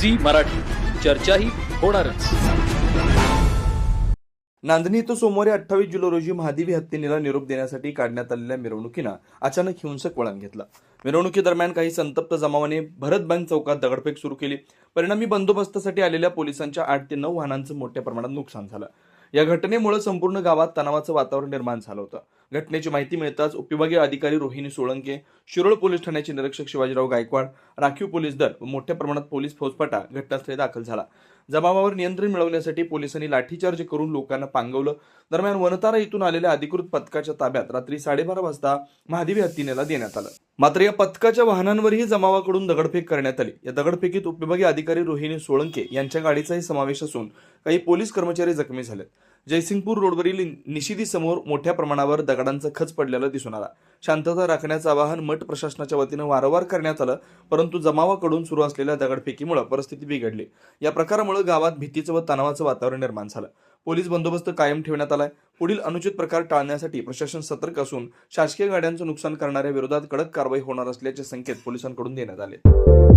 Zee Marathi. चर्चाही होणारच. नांदणी इथं सोमवारी अठ्ठावीस जुलै रोजी महादेवी हत्येला निरोप देण्यासाठी काढण्यात आलेल्या मिरवणुकीनं अचानक हिंसक वळण घेतलं. मिरवणुकीदरम्यान काही संतप्त जमावाने भरत बँक चौकात दगडफेक सुरू केली. परिणामी बंदोबस्तासाठी आलेल्या पोलिसांच्या आठ ते नऊ वाहनांचं मोठ्या प्रमाणात नुकसान झालं. या घटनेमुळे संपूर्ण गावात तणावाचं वातावरण निर्माण झालं होतं. घटनेची माहिती मिळताच उपविभागीय अधिकारी रोहिणी सोळंके शिरोळ पोलीस ठाण्याचे निरीक्षक शिवाजीराव गायकवाड राखीव पोलीस दल व मोठ्या प्रमाणात पोलीस फौजफाटा घटनास्थळी दाखल झाला. जमावावर नियंत्रण मिळवण्यासाठी पोलिसांनी लाठीचार्ज करून लोकांना पांगवलं. दरम्यान वनतारा इथून आलेल्या अधिकृत पथकाच्या ताब्यात रात्री साडेबारा वाजता महादेवी हत्तीनेला देण्यात आलं. मात्र या पथकाच्या वाहनांवरही जमावाकडून दगडफेक करण्यात आली. या दगडफेकीत उपविभागीय अधिकारी रोहिणी सोळंके यांच्या गाडीचाही समावेश असून काही पोलीस कर्मचारी जखमी झालेत. जयसिंगपूर रोडवरील निशिदीसमोर मोठ्या प्रमाणावर दगडांचा खच पडलेला दिसून आला. शांतता राखण्याचं आवाहन मठ प्रशासनाच्या वतीनं वारंवार करण्यात आलं परंतु जमावाकडून सुरू असलेल्या दगडफेकीमुळे परिस्थिती बिघडली. या प्रकारामुळे गावात भीतीचं व तणावाचं वातावरण निर्माण झालं. पोलीस बंदोबस्त कायम ठेवण्यात आलाय. पुढील अनुचित प्रकार टाळण्यासाठी प्रशासन सतर्क असून शासकीय गाड्यांचं नुकसान करणाऱ्या विरोधात कडक कारवाई होणार असल्याचे संकेत पोलिसांकडून देण्यात आले.